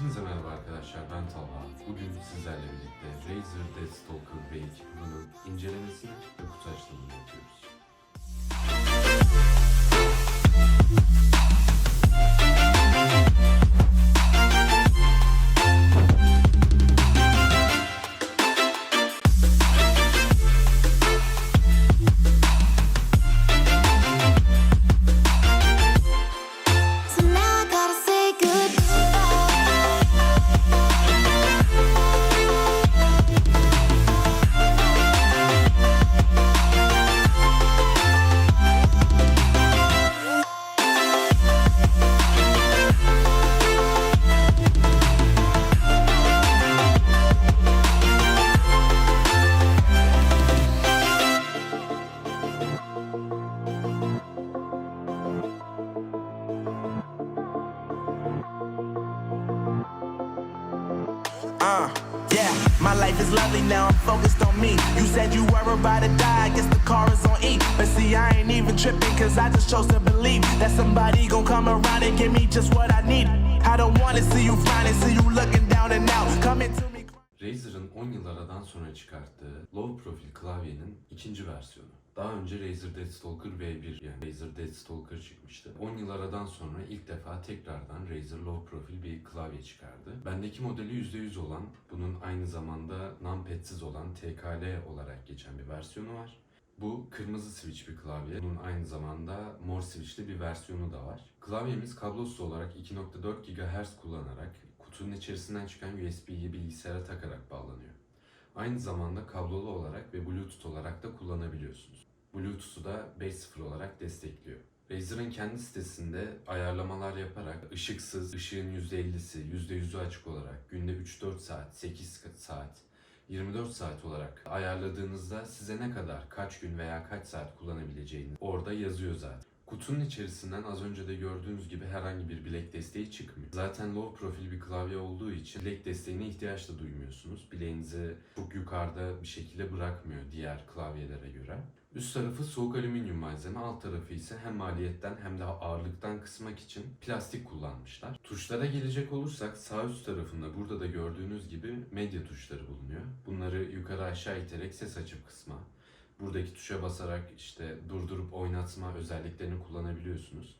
Hepinize merhaba arkadaşlar ben Talha. Bugün sizlerle birlikte Razer Deathstalker V2 Pro'nun incelemesini ve kutu açılımını yapıyoruz. Uh, yeah, my life is lovely now. I'm focused on me. You said you were about to die. I guess the car is on E. But see, I ain't even tripping, cause I just chose to believe that somebody gon' come around and give me just what I need. I don't wanna see you frowning, see you looking down and out. Coming to me. Razer'ın 10 yıl aradan sonra çıkarttığı low profil klavyenin ikinci versiyonu. Daha önce Razer Deathstalker V1 yani Razer Deathstalker çıkmıştı. 10 yıl aradan sonra ilk defa tekrardan Razer low profil bir klavye çıkardı. Bendeki modeli %100 olan, bunun aynı zamanda numpad'siz olan TKL olarak geçen bir versiyonu var. Bu kırmızı switch bir klavye. Bunun aynı zamanda mor switchli bir versiyonu da var. Klavyemiz kablosuz olarak 2.4 GHz kullanarak kutunun içerisinden çıkan USB'yi bilgisayara takarak bağlanıyor. Aynı zamanda kablolu olarak ve Bluetooth olarak da kullanabiliyorsunuz. Bluetooth'u da 5.0 olarak destekliyor. Razer'ın kendi sitesinde ayarlamalar yaparak ışıksız, ışığın %50'si, %100'ü açık olarak günde 3-4 saat, 8 saat, 24 saat olarak ayarladığınızda size ne kadar, kaç gün veya kaç saat kullanabileceğini orada yazıyor zaten. Kutunun içerisinden az önce de gördüğünüz gibi herhangi bir bilek desteği çıkmıyor. Zaten low profil bir klavye olduğu için bilek desteğine ihtiyaç da duymuyorsunuz. Bileğinizi çok yukarıda bir şekilde bırakmıyor diğer klavyelere göre. Üst tarafı soğuk alüminyum malzeme, alt tarafı ise hem maliyetten hem de ağırlıktan kısmak için plastik kullanmışlar. Tuşlara gelecek olursak sağ üst tarafında burada da gördüğünüz gibi medya tuşları bulunuyor. Bunları yukarı aşağı iterek ses açıp kısma, buradaki tuşa basarak işte durdurup oynatma özelliklerini kullanabiliyorsunuz.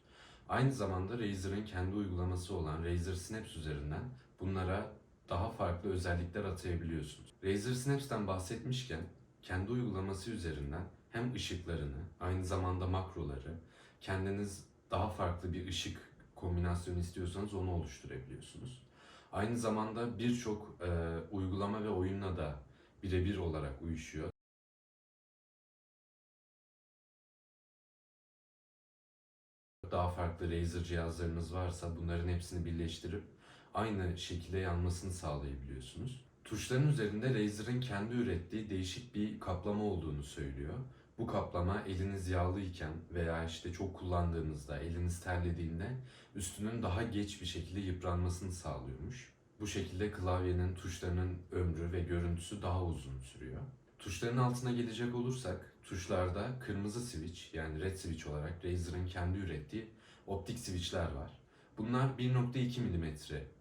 Aynı zamanda Razer'ın kendi uygulaması olan Razer Snaps üzerinden bunlara daha farklı özellikler atayabiliyorsunuz. Razer Snaps'ten bahsetmişken kendi uygulaması üzerinden hem ışıklarını, aynı zamanda makroları, kendiniz daha farklı bir ışık kombinasyonu istiyorsanız onu oluşturabiliyorsunuz. Aynı zamanda birçok e, uygulama ve oyunla da birebir olarak uyuşuyor. daha farklı Razer cihazlarınız varsa bunların hepsini birleştirip aynı şekilde yanmasını sağlayabiliyorsunuz. Tuşların üzerinde Razer'ın kendi ürettiği değişik bir kaplama olduğunu söylüyor. Bu kaplama eliniz yağlıyken veya işte çok kullandığınızda, eliniz terlediğinde üstünün daha geç bir şekilde yıpranmasını sağlıyormuş. Bu şekilde klavyenin tuşlarının ömrü ve görüntüsü daha uzun sürüyor. Tuşların altına gelecek olursak, tuşlarda kırmızı switch yani red switch olarak Razer'ın kendi ürettiği optik switchler var. Bunlar 1.2 mm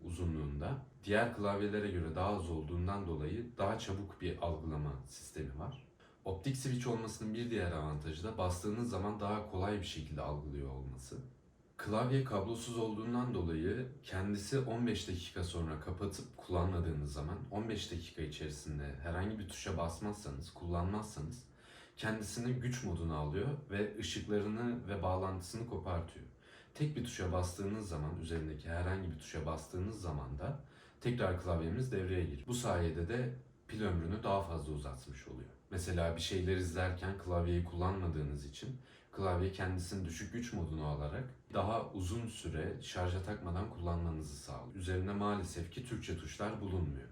uzunluğunda. Diğer klavyelere göre daha az olduğundan dolayı daha çabuk bir algılama sistemi var. Optik switch olmasının bir diğer avantajı da bastığınız zaman daha kolay bir şekilde algılıyor olması. Klavye kablosuz olduğundan dolayı kendisi 15 dakika sonra kapatıp kullanmadığınız zaman 15 dakika içerisinde herhangi bir tuşa basmazsanız, kullanmazsanız kendisini güç moduna alıyor ve ışıklarını ve bağlantısını kopartıyor. Tek bir tuşa bastığınız zaman, üzerindeki herhangi bir tuşa bastığınız zaman da tekrar klavyemiz devreye giriyor. Bu sayede de pil ömrünü daha fazla uzatmış oluyor. Mesela bir şeyler izlerken klavyeyi kullanmadığınız için klavye kendisini düşük güç moduna alarak daha uzun süre şarja takmadan kullanmanızı sağlıyor. Üzerinde maalesef ki Türkçe tuşlar bulunmuyor.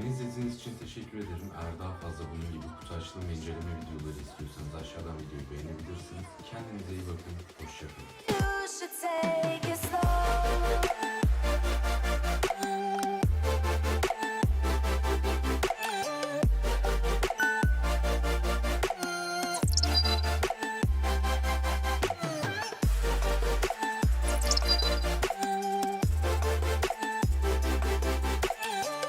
Beni izlediğiniz için teşekkür ederim. Eğer daha fazla bunun gibi kutu açılım ve inceleme videoları istiyorsanız aşağıdan videoyu beğenebilirsiniz. Kendinize iyi bakın. Hoşçakalın.